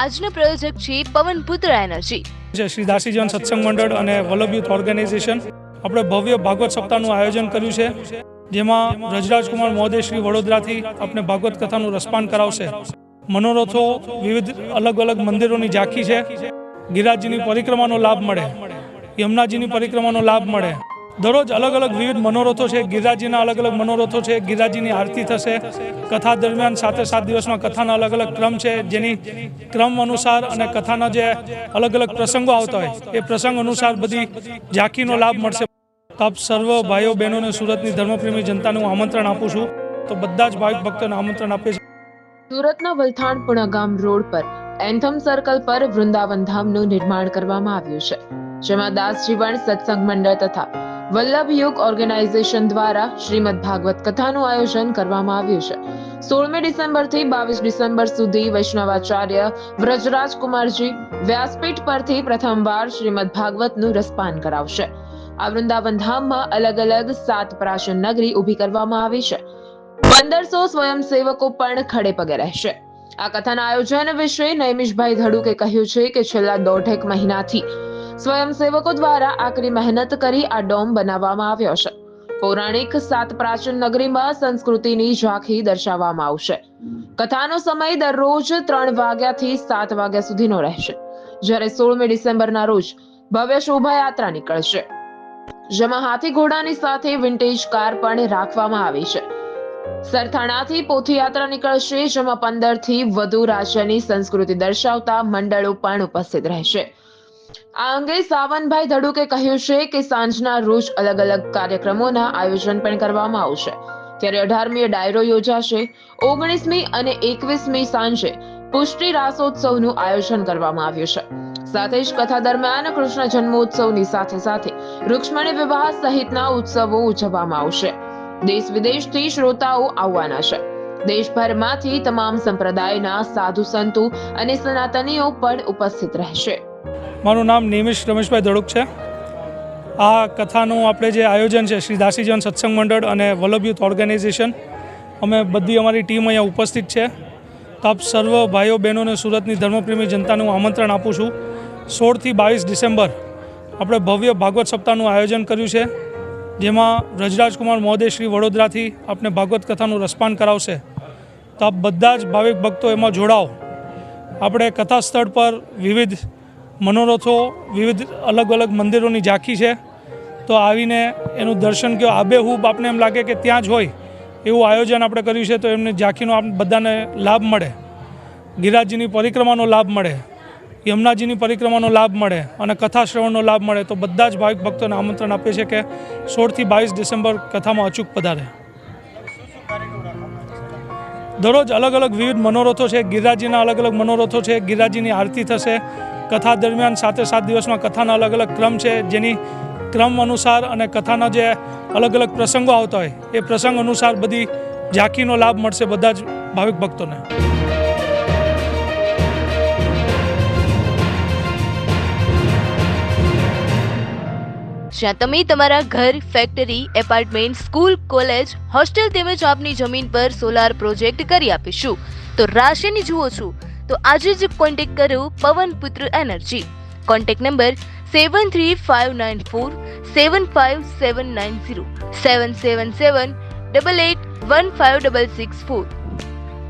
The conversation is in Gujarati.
આજનો પ્રાયોજક છે પવનપુત્ર એનર્જી. જે શ્રી દાસીજન સત્સંગ મંડળ અને વલ્લભ યુથ ઓર્ગેનાઇઝેશન આપણે ભવ્ય ભાગવત સપ્તાહનું આયોજન કર્યું છે, જેમાં રજરાજકુમાર મહોદય શ્રી વડોદરાથી આપણે ભાગવત કથાનું રસપાન કરાવશે. મનોરથો વિવિધ અલગ અલગ મંદિરોની ઝાંખી છે. ગિરાજીની પરિક્રમાનો લાભ મળે. યમુનાજીની પરિક્રમાનો લાભ મળે. દરરોજ અલગ અલગ વિવિધ મનોરથો છે. ગીરાજીના અલગ અલગ મનોરથો છે. ગિરિરાજજીની આરતી થશે. કથા દરમિયાન સાથે સાત દિવસમાં કથાના અલગ અલગ ક્રમ છે. જેની ક્રમ અનુસાર અને કથાના જે અલગ અલગ પ્રસંગો આવતા હોય, એ પ્રસંગ અનુસાર બધી ઝાંખીનો લાભ મળશે. આપ સર્વ ભાઈઓ, બહેનોને સુરતની ધર્મપ્રેમી જનતાને હું આમંત્રણ આપું છું. તો બધા જ ભાવિક ભક્તોને આમંત્રણ આપે છે સુરતના વલથાણ પુણાગામ રોડ પર એન્થમ સર્કલ પર વૃંદાવન ધામનું નિર્માણ કરવામાં આવ્યું છે. જેમાં દાસજીવન સત્સંગ મંડળ તથા વલ્લભ યોગ ઓર્ગેનાઇઝેશન દ્વારા શ્રીમદ ભાગવત કથાનું આયોજન કરવામાં આવ્યું છે. સોળમી ડિસેમ્બરથી બાવીસ ડિસેમ્બર સુધી વૈષ્ણવાચાર્ય વ્રજરાજ કુમારજી વ્યાસપીઠ પરથી પ્રથમવાર શ્રીમદ ભાગવતનું રસપાન કરાવશે. આ વૃંદાવન ધામમાં અલગ અલગ સાત પ્રાચીન નગરી ઊભી કરવામાં આવી છે. પંદરસો સ્વયંસેવકો પણ ખડે પગે રહેશે. આ કથાના આયોજન વિશે નૈમિષભાઈ ધડુકે કહ્યું છે કે છેલ્લા દોઢેક મહિનાથી સ્વયંસેવકો દ્વારા આકરી મહેનત કરી આ ડોમ બનાવવામાં આવ્યો છે. પૌરાણિક સાત પ્રાચીન નગરીમાં સંસ્કૃતિની ઝાંખી દર્શાવવામાં આવશે. કથાનો સમય દરરોજ ત્રણ વાગ્યાથી સાત વાગ્યા સુધીનો રહેશે. જ્યારે સોળમી ડિસેમ્બરના રોજ ભવ્ય શોભાયાત્રા નીકળશે. જેમાં હાથી ઘોડાની સાથે વિન્ટેજ કાર પણ રાખવામાં આવી છે. સરથાણાથી પોથીયાત્રા નીકળશે, જેમાં પંદરથી વધુ રાજ્યની સંસ્કૃતિ દર્શાવતા મંડળો પણ ઉપસ્થિત રહેશે. આ અંગે સાવનભાઈ ધડુકે કહ્યું છે કે સાંજના રોજ અલગ અલગ કાર્યક્રમોના આયોજન પણ કરવામાં આવશે. ત્યારે અઢારમી ડાયરો યોજાશે, ઓગણીસમી અને એકવીસમી સાંજે પુષ્ટિ રાસોત્સવનું આયોજન કરવામાં આવ્યું છે. સાથે જ કથા દરમિયાન કૃષ્ણ જન્મોત્સવની સાથે સાથે રૂક્ષ્મણી વિવાહ સહિતના ઉત્સવો ઉજવવામાં આવશે. દેશ વિદેશથી શ્રોતાઓ આવવાના છે. દેશભરમાંથી તમામ સંપ્રદાયના સાધુ સંતો અને સનાતનીઓ પણ ઉપસ્થિત રહેશે. મારું નામ નિમિષ રમેશભાઈ ધડુક છે. આ કથાનું આપણે જે આયોજન છે, શ્રી દાસીજન સત્સંગ મંડળ અને વલ્લભ યુથ ઓર્ગેનાઇઝેશન, અમે બધી અમારી ટીમ અહીંયા ઉપસ્થિત છે. તો આપ સર્વ ભાઈઓ, બહેનોને સુરતની ધર્મપ્રેમી જનતાને આમંત્રણ આપું છું. સોળથી બાવીસ ડિસેમ્બર આપણે ભવ્ય ભાગવત સપ્તાહનું આયોજન કર્યું છે, જેમાં વ્રજરાજકુમાર મહોદય શ્રી વડોદરાથી આપણે ભાગવત કથાનું રસપાન કરાવશે. તો આપ બધા જ ભાવિક ભક્તો એમાં જોડાઓ. આપણે કથા સ્થળ પર વિવિધ મનોરથો વિવિધ અલગ અલગ મંદિરોની ઝાંખી છે. તો આવીને એનું દર્શન કયો. આબેહૂબ આપને એમ લાગે કે ત્યાં જ હોય એવું આયોજન આપણે કર્યું છે તો એમને ઝાંખીનો આપ બધાને લાભ મળે. ગિરિરાજજીની પરિક્રમાનો લાભ મળે. યમુનાજીની પરિક્રમાનો લાભ મળે અને કથા શ્રવણનો લાભ મળે. તો બધા જ ભાવિક ભક્તોને આમંત્રણ આપે છે કે સોળથી બાવીસ ડિસેમ્બર કથામાં અચૂક પધારે. દરરોજ અલગ અલગ વિવિધ મનોરથો છે. ગિરિરાજજીના અલગ અલગ મનોરથો છે. ગિરિરાજજીની આરતી થશે. કથા દરમિયાન સાતે સાત દિવસમાં કથાના અલગ અલગ ક્રમ છે, જેની ક્રમ અનુસાર અને કથાના જે અલગ અલગ પ્રસંગો આવતા હોય, એ પ્રસંગ અનુસાર બધી ઝાંખીનો લાભ મળશે બધા જ ભાવિક ભક્તોને. જ્યાં તમે તમારા ઘર factory apartment school college hostel તેમજ આપની જમીન પર સોલાર પ્રોજેક્ટ કરી આપીશું. તો રાશિની જુઓ છો તો આજે જ કોન્ટેક્ટ કરો Pavanputra energy. Contact number seven three five nine four seven five seven nine zero seven seven seven double eight one five double six four